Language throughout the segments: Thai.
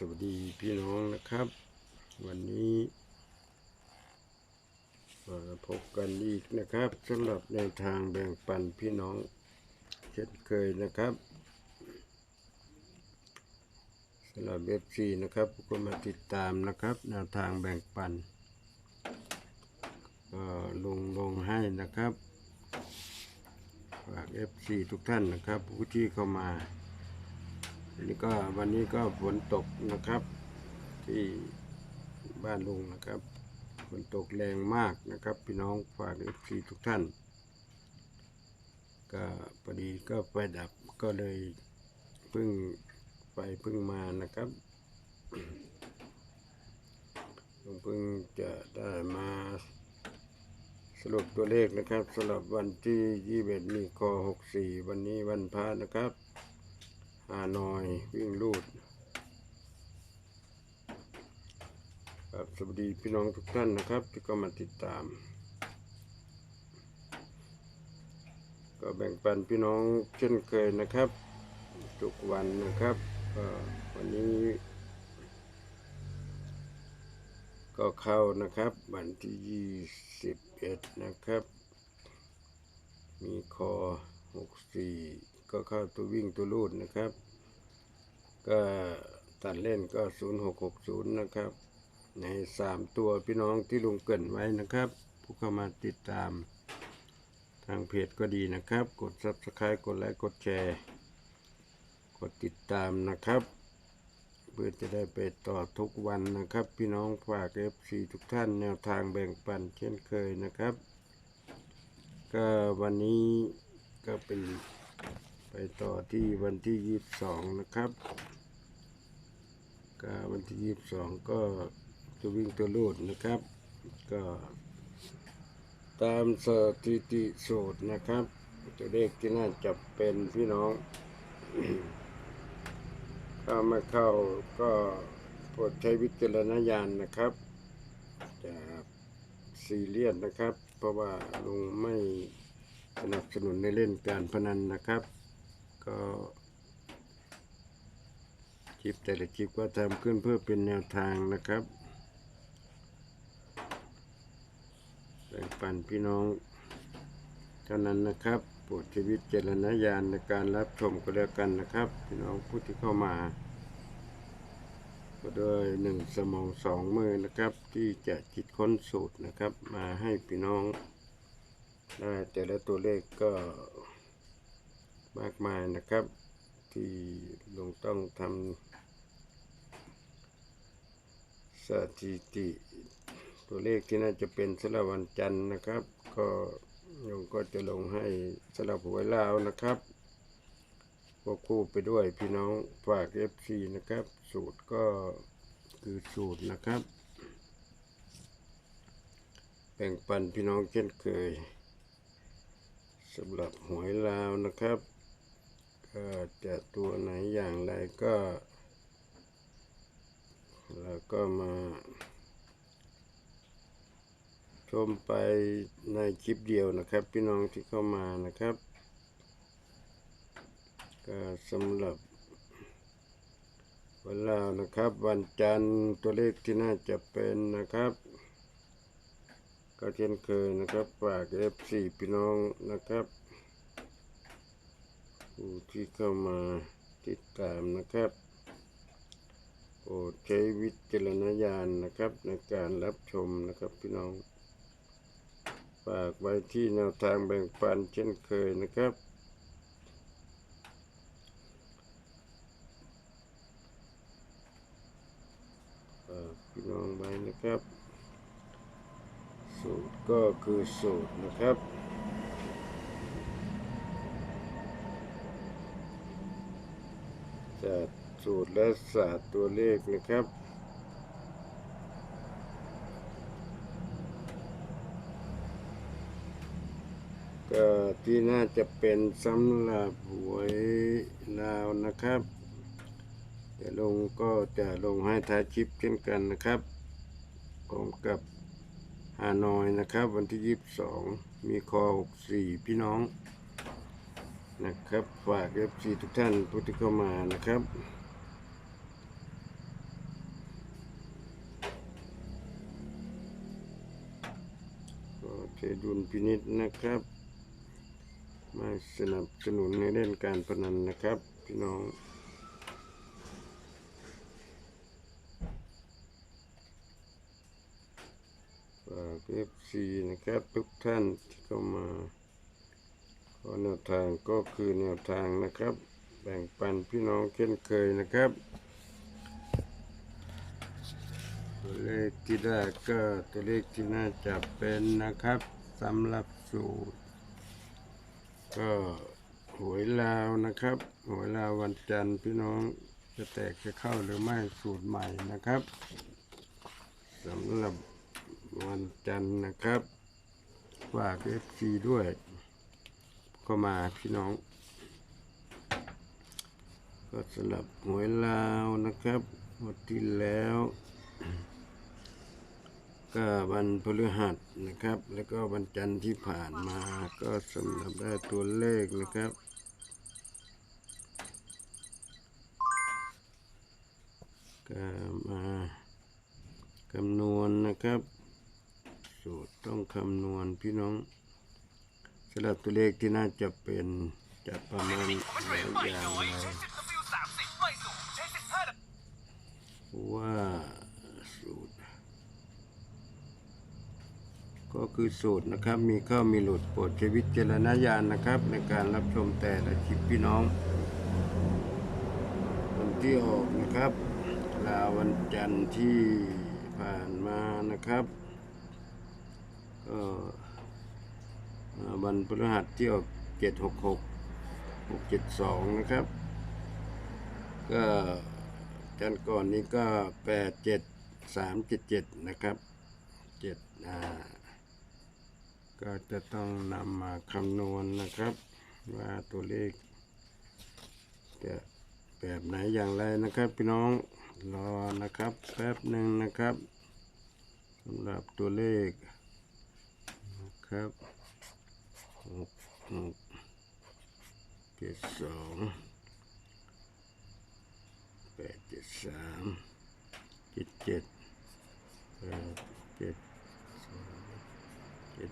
สวัสดีพี่น้องนะครับ วันนี้มาพบกันอีกนะครับสำหรับในทางแบ่งปันพี่น้องเช่นเคยนะครับสำหรับเอฟซีนะครับก็มาติดตามนะครับแนวทางแบ่งปันก็ลงลงให้นะครับฝากเอฟซีทุกท่านนะครับผู้ที่เข้ามา อันนี้ก็วันนี้ก็ฝนตกนะครับ ที่บ้านลุงนะครับฝนตกแรงมากนะครับ พี่น้องฝากเอฟซีทุกท่าน ก็พอดีก็ไฟดับก็เลยเพิ่งไปเพิ่งมานะครับผมเพิ่งจะได้มาสรุปตัวเลขนะครับสำหรับวันที่ 21มีค64 วันนี้วันพระนะครับ ฮานอยวิ่งลูดครับสวัสดีพี่น้องทุกท่านนะครับ ที่ก็มาติดตาม ก็แบ่งปันพี่น้องเช่นเคยนะครับ ทุกวันนะครับวันนี้ ก็เข้านะครับ วันที่ 21 นะครับ มีคอ 64 ก็เข้าตัววิ่งตัวลูดนะครับ ก็ตัดเล่นก็ 0660 นะครับ ใน 3 ตัวพี่น้องที่ลุงเกินไว้นะครับ ผู้เข้ามาติดตามทางเพจก็ดีนะครับ กด Subscribe กดไลค์ กดแชร์ กดติดตามนะครับ เพื่อจะได้ไปต่อทุกวันนะครับ พี่น้องฝาก FC ทุกท่านแนวทางแบ่งปันเช่นเคยนะครับ ก็วันนี้ก็เป็น ต่อที่วันที่ยี่สิบสองนะครับก็วันที่ยี่สิบสองก็จะวิ่งตัวลูดนะครับ ก็ตามสถิติสูตรนะครับ ตัวเลขที่น่าจะเป็นพี่น้อง ถ้าไม่เข้าก็โปรดใช้วิจารณญาณนะครับจะซีเรียสนะครับ เพราะว่าลุงไม่สนับสนุนในเล่นการพนันนะครับ ก็คลิปแต่ละคลิปก็ทำขึ้นเพื่อเป็นแนวทางนะครับแบ่งปันพี่น้องเท่านั้นนะครับโปรดช้วิตเจรณญาณในการรับชมก็แล้วกันนะครับ พี่น้องผู้ที่เข้ามา ก็โดยหนึ่งสมองสองมือนะครับ ที่จะคิดค้นสูตรนะครับ มาให้พี่น้องได้แต่ละตัวเลขก็ มากมายนะครับ ที่ลุงต้องทำสถิติ ตัวเลขที่น่าจะเป็นสำหรับวันจันทร์นะครับ ก็ลุงก็จะลงให้สำหรับหวยลาวนะครับควบคู่ไปด้วยพี่น้องฝาก FC นะครับ สูตรก็คือสูตรนะครับ แบ่งปันพี่น้องเช่นเคยสำหรับหวยลาวนะครับ ก็จะตัวไหนอย่างไรก็เราก็มาชมไปในคลิปเดียวนะครับ พี่น้องที่เข้ามานะครับ ก็สำหรับวันลาวนะครับ วันจันทร์ตัวเลขที่น่าจะเป็นนะครับ ก็เช่นเคยนะครับฝาก F4 พี่น้องนะครับ ผู้ที่เข้ามาติดตามนะครับโปรดใช้วิจารณญาณนะครับในการรับชมนะครับพี่น้องฝากไว้ที่แนวทางแบ่งปันเช่นเคยนะครับ ฝากพี่น้องไว้นะครับ สูตรก็คือสูตรนะครับ จากสูตรและศาสตร์ตัวเลขนะครับ ก็ที่น่าจะเป็นสำหรับหวยลาวนะครับเดี๋ยวลงก็จะลงให้ท้ายคลิปเช่นกันนะครับพร้อมกับฮานอยนะครับ วันที่ 22 มีคอ 64 พี่น้อง นะครับ ฝากเอฟซีทุกท่านผู้ที่เข้ามานะครับ ก็ใช้ดุลพินิษนะครับ มาสนับสนุนในเรื่องการพนันนะครับ พี่น้องฝากซีนะครับ ทุกท่านที่เข้ามา แนวทางก็คือแนวทางนะครับ แบ่งปันพี่น้องเช่นเคยนะครับตัวเลขที่ได้ก็ตัวเลขที่น่าจะเป็นนะครับสำหรับสูตร ก็หวยลาวนะครับหวยลาววันจันทร์พี่น้องจะแตกจะเข้าหรือไม่สูตรใหม่นะครับสำหรับวันจันทร์นะครับฝากเอฟซีด้วย ก็มาพี่น้อง ก็สำหรับหวยลาวนะครับหมดที่แล้วก็วันพฤหัสนะครับ แล้วก็วันจันทร์ที่ผ่านมาก็สำหรับได้ตัวเลขนะครับ ก็มาคำนวณนะครับ สูตรต้องคำนวณพี่น้องำหรับตัวเลขที่น่าจะเป็นจะประมาณอย่างไรว่าสูตร ก็คือสูตรนะครับ มีเข้ามีหลุดโปรดใช้วิจารณญาณนะครับ ในการรับชมแต่ละคลิปพี่น้องวันที่ออกนะครับลาวันจันทร์ที่ผ่านมานะครับก็อ่า วันพฤหัสที่ออกเจ็ดหกหกหกเจ็ดสองนะครับ ก็จันทร์ก่อนนี้ก็แปดเจ็ดสามเจ็ดเจ็ดนะครับเจ็ดอ่าก็จะต้องนำมาคำนวณนะครับ ว่าตัวเลข จะแบบไหนอย่างไรนะครับพี่น้องรอนะครับแป๊บหนึ่งนะครับสำหรับตัวเลขนะครับ หกเจ็ดสองแปดเจ็ดสามเจ็ดเจ็ดแปดเจ็ดสองเจ็ด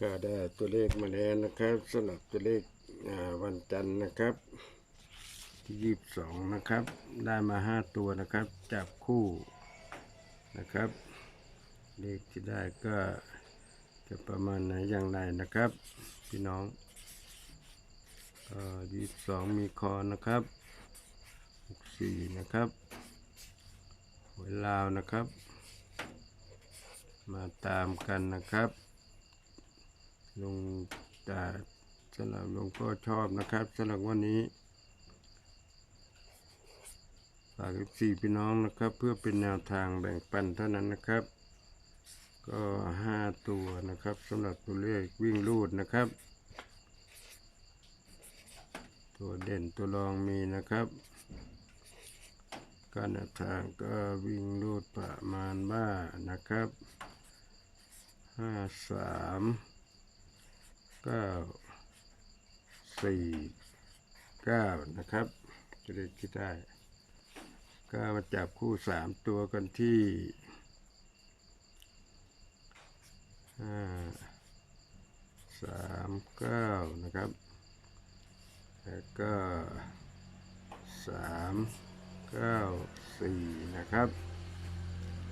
ก็ได้ตัวเลขมาแล้วนะครับสำหรับตัวเลข วันจันทร์นะครับที่ยี่สิบสองนะครับ ได้มาห้าตัวนะครับ จับคู่นะครับ เลขที่ได้ก็จะประมาณไหนอย่างไรนะครับ พี่น้องยี่สิบสองมีคอนะครับหกสี่นะครับหวยลาวนะครับ มาตามกันนะครับ ลงแต่ สำหรับลุงก็ชอบนะครับสำหรับวันนี้ฝากสี่พี่น้องนะครับ เพื่อเป็นแนวทางแบ่งปันเท่านั้นนะครับ ก็ห้าตัวนะครับสำหรับตัวเลขวิ่งลูดนะครับ ตัวเด่นตัวรองมีนะครับการแนวทางก็วิ่งลูดประมาณว่านะครับห้าสามเก้า สี่เก้านะครับ จะได้คิดได้ ก็มาจับคู่สามตัวกันที่ห้าสามเก้านะครับ แล้วก็สามเก้าสี่นะครับ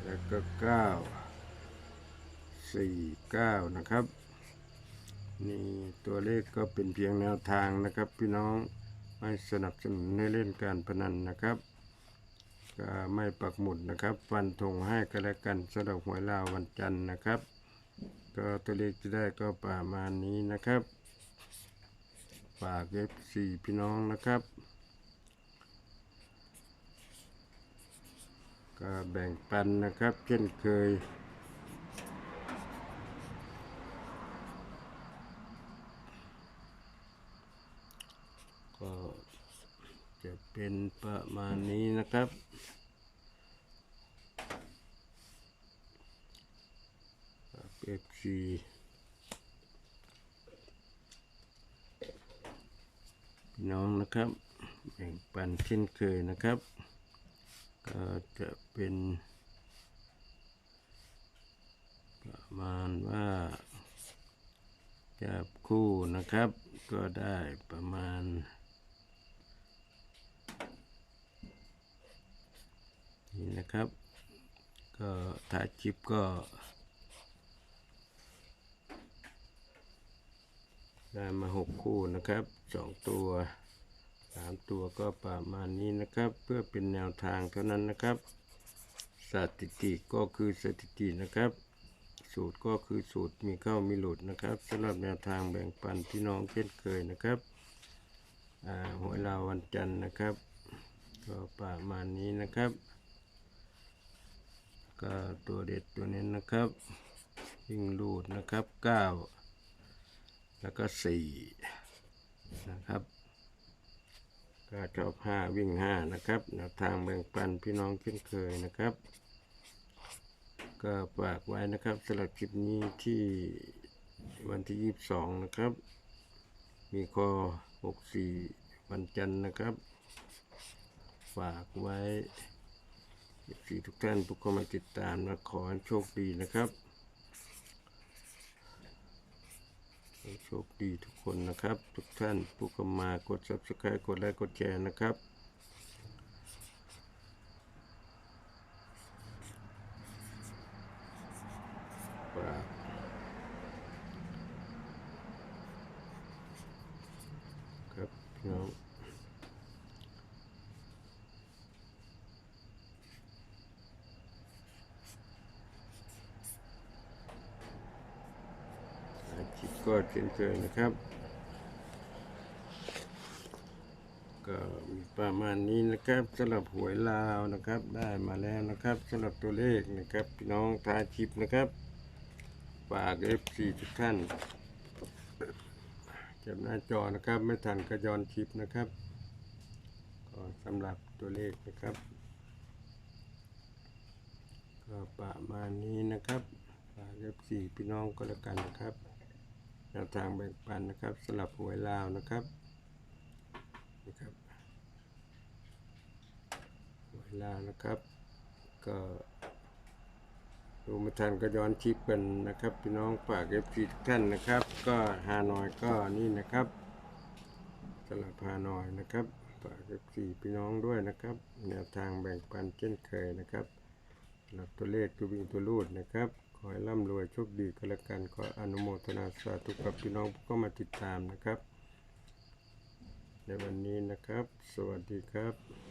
แล้วก็เก้าสี่เก้านะครับ นี่ตัวเลขก็เป็นเพียงแนวทางนะครับ พี่น้องไม่สนับสนุนให้เล่นการพนันนะครับก็ไม่ปักหมุดนะครับฟันธงให้ก็แล้วกันสำหรับหวยลาววันจันทร์นะครับ ก็ตัวเลขที่ได้ก็ประมาณนี้นะครับฝากเอฟซีพี่น้องนะครับก็แบ่งปันนะครับ เช่นเคย จะเป็นประมาณนี้นะครับเ FC พี่น้องนะครับแบ่งปันเช่นเคยนะครับ ก็จะเป็นประมาณว่าจับคู่นะครับ ก็ได้ประมาณ นี่นะครับ ก็ถ่ายคลิปก็ ได้มาหกคู่นะครับสองตัวสามตัวก็ประมาณนี้นะครับ เพื่อเป็นแนวทางเท่านั้นนะครับสถิติก็คือสถิตินะครับ สูตรก็คือสูตรมีเข้ามีหลุดนะครับสำหรับแนวทางแบ่งปันพี่น้องเช่นเคยนะครับหวยลาวันจันทร์นะครับ ก็ประมาณนี้นะครับ ก็ตัวเด็ดตัวนี้นะครับยิ่งรูดนะครับเก้าแล้วก็สี่นะครับก็ชอบห้าวิ่งห้านะครับแนวทางแบ่งปันพี่น้องเช่นเคยนะครับ ก็ฝากไว้นะครับสำหรับคลิปนี้ที่วันที่ยี่สิบสองนะครับ มีคอหกสี่วันจันทร์นะครับ ฝากไว้ สีทุกท่านทุกคนมาติดตามนะขอให้โชคดีนะครับโชคดีทุกคนนะครับ ทุกท่านผู้เข้ามากด subscribe กดไลค์กดแชร์นะครับฝากครับพี่น้อง อาชีพ ก็เช่นเคยนะครับ ก็มีประมาณนี้นะครับสำหรับหวยลาวนะครับ ได้มาแล้วนะครับสำหรับตัวเลขนะครับพี่น้องทายชิปนะครับฝากเอฟซีทุกท่านเก็บหน้าจอนะครับ ไม่ทันก็ย้อนชิปนะครับก็สำหรับตัวเลขนะครับ ก็ประมาณนี้นะครับฝากเอฟซีพี่น้องก็แล้วกันนะครับ แนวทางแบ่งปันนะครับสำหรับหวยลาวนะครับนะครับหวยลาวนะครับ ก็ดูม่ทันก็ย้อนชิปกันนะครับ พี่น้องฝากเอฟซีทุกท่านนะครับ ก็ฮานอยก็นี่นะครับสำหรับฮานอยนะครับฝากเอฟซีพี่น้องด้วยนะครับ แนวทางแบ่งปันเช่นเคยนะครับสำหรับตัวเลขตัววิ่งตัวรูดนะครับ อให้ร่ำรวยโชคดีกันละกันขออนุโมทนาสาธุกับพี่น้องผู้ก็มาติดตามนะครับ ในวันนี้นะครับ สวัสดีครับ